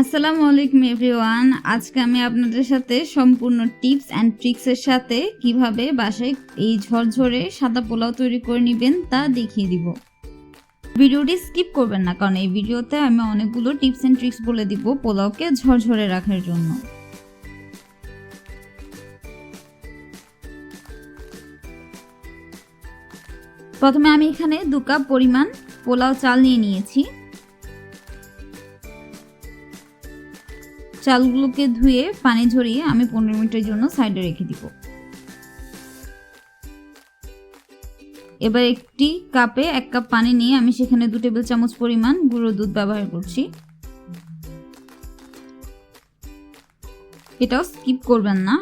আসসালামু আলাইকুম, এভরিওয়ান। আজকে আমি আপনাদের সাথে সম্পূর্ণ টিপস অ্যান্ড ট্রিক্সের সাথে কীভাবে বাসায় এই ঝরঝরে সাদা পোলাও তৈরি করে নেবেন তা দেখিয়ে দিব। ভিডিওটি স্কিপ করবেন না, কারণ এই ভিডিওতে আমি অনেকগুলো টিপস অ্যান্ড ট্রিক্স বলে দিব পোলাওকে ঝরঝরে রাখার জন্য। প্রথমে আমি এখানে দু কাপ পরিমাণ পোলাও চাল নিয়ে নিয়েছি। চালগুলোকে ধুয়ে পানি ঝরিয়ে আমি পনেরো মিনিটের জন্য সাইডে রেখে দিব। এবার একটি কাপে এক কাপ পানি নিয়ে আমি সেখানে দু টেবিল চামচ পরিমাণ গুঁড়ো দুধ ব্যবহার করছি। এটাও স্কিপ করবেন না।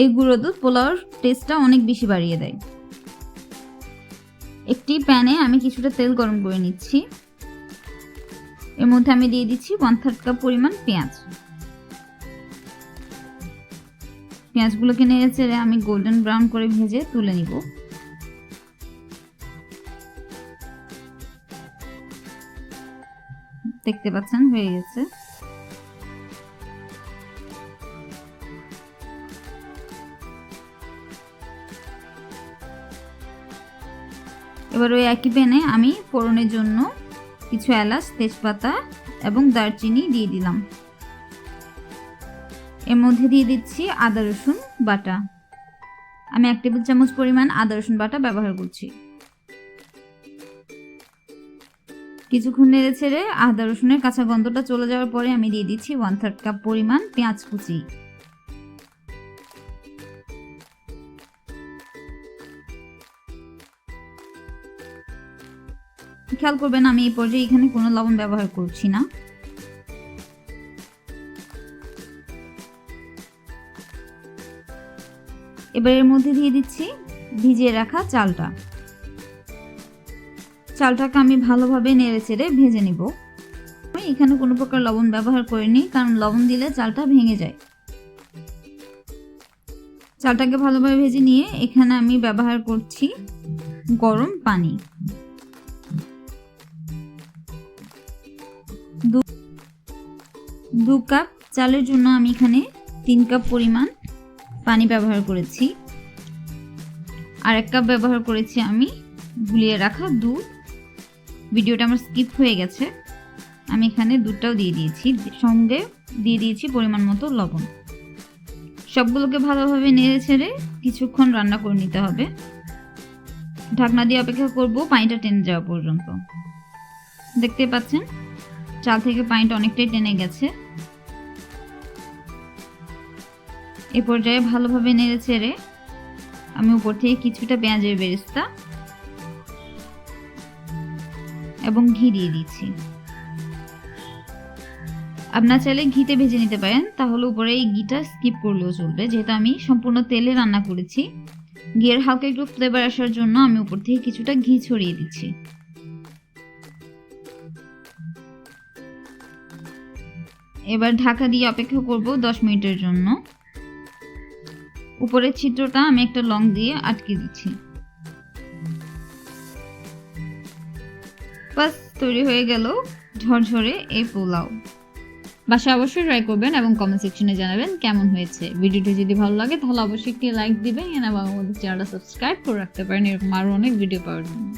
এই গুঁড়ো দুধ পোলাওর টেস্টটা অনেক বেশি বাড়িয়ে দেয়। একটি প্যানে আমি কিছুটা তেল গরম করে নিচ্ছি। এর মধ্যে আমি দিয়ে দিচ্ছি ওয়ান থার্ড কাপ পরিমাণ পেঁয়াজ। পেঁয়াজগুলোকে নেড়ে চেড়ে আমি গোল্ডেন ব্রাউন করে ভেজে তুলে নিব। দেখতে পাচ্ছেন, হয়ে গেছে। এবার ওই একই প্যানে আমি ফোড়নের জন্য কিছু এলাচ, তেজপাতা এবং দারচিনি দিয়ে দিলাম। এর মধ্যে দিয়ে দিচ্ছি আদা, রসুন বাটা। আমি এক টেবিল চামচ পরিমাণ আদা, রসুন বাটা ব্যবহার করছি। কিছুক্ষণ নেড়ে ছেড়ে আদা, রসুনের কাঁচা গন্ধটা চলে যাওয়ার পরে আমি দিয়ে দিচ্ছি ওয়ান থার্ড কাপ পরিমাণ পেঁয়াজ কুচি। খেয়াল করবেন, আমি এই পর্যায়ে এখানে কোনো লবণ ব্যবহার করছি না। এবার এর মধ্যে দিয়ে দিচ্ছি, ভিজিয়ে রাখা চালটা। চালটাকে আমি ভালোভাবে নেড়ে চেড়ে ভেজে নিব। আমি এখানে কোনো প্রকার লবণ ব্যবহার করিনি, কারণ লবণ দিলে চালটা ভেঙে যায়। চালটাকে ভালোভাবে ভেজে নিয়ে এখানে আমি ব্যবহার করছি গরম পানি। দু কাপ চালের জন্য আমি এখানে তিন কাপ পরিমাণ পানি ব্যবহার করেছি। আর এক কাপ ব্যবহার করেছি আমি গুলিয়ে রাখা দুধ। ভিডিওটা আমার স্কিপ হয়ে গেছে। আমি এখানে দুধটাও দিয়ে দিয়েছি। সঙ্গে দিয়ে দিয়েছি পরিমাণ মতো লবণ। সবগুলোকে ভালোভাবে নেড়ে ছেড়ে কিছুক্ষণ রান্না করে নিতে হবে। ঢাকনা দিয়ে অপেক্ষা করব, পানিটা টেনে যাওয়া পর্যন্ত। দেখতে পাচ্ছেন? চাল থেকে পানিটা অনেকটাই টেনে গেছে। এ পর্যায়ে ভালোভাবে নেড়ে চেড়ে আমি উপর থেকে কিছুটা পেঁয়াজের বেরেস্তা এবং ঘি দিয়ে দিচ্ছি। আপনার চাইলে ঘিতে ভেজে নিতে পারেন, তাহলে উপরে এই ঘিটা স্কিপ করলেও চলবে। যেহেতু আমি সম্পূর্ণ তেলে রান্না করেছি, ঘিয়ের হালকা একটু ফ্লেভার আসার জন্য আমি উপর থেকে কিছুটা ঘি ছড়িয়ে দিচ্ছি। এবার ঢাকা দিয়ে অপেক্ষা করব দশ মিনিটের জন্য। উপরের ছিদ্রটা আমি একটা লং দিয়ে আটকে দিচ্ছি। বাস, তৈরি হয়ে গেল ঝরঝরে এই পোলাও। বাসা অবশ্যই ট্রাই করবেন এবং কমেন্ট সেকশনে জানাবেন কেমন হয়েছে। ভিডিওটি যদি ভালো লাগে, তাহলে অবশ্যই একটি লাইক দিবেন এবং আমাদের চ্যানেলটা সাবস্ক্রাইব করে রাখতে পারেন। এরকম আরও অনেক ভিডিও পাওয়ার জন্য।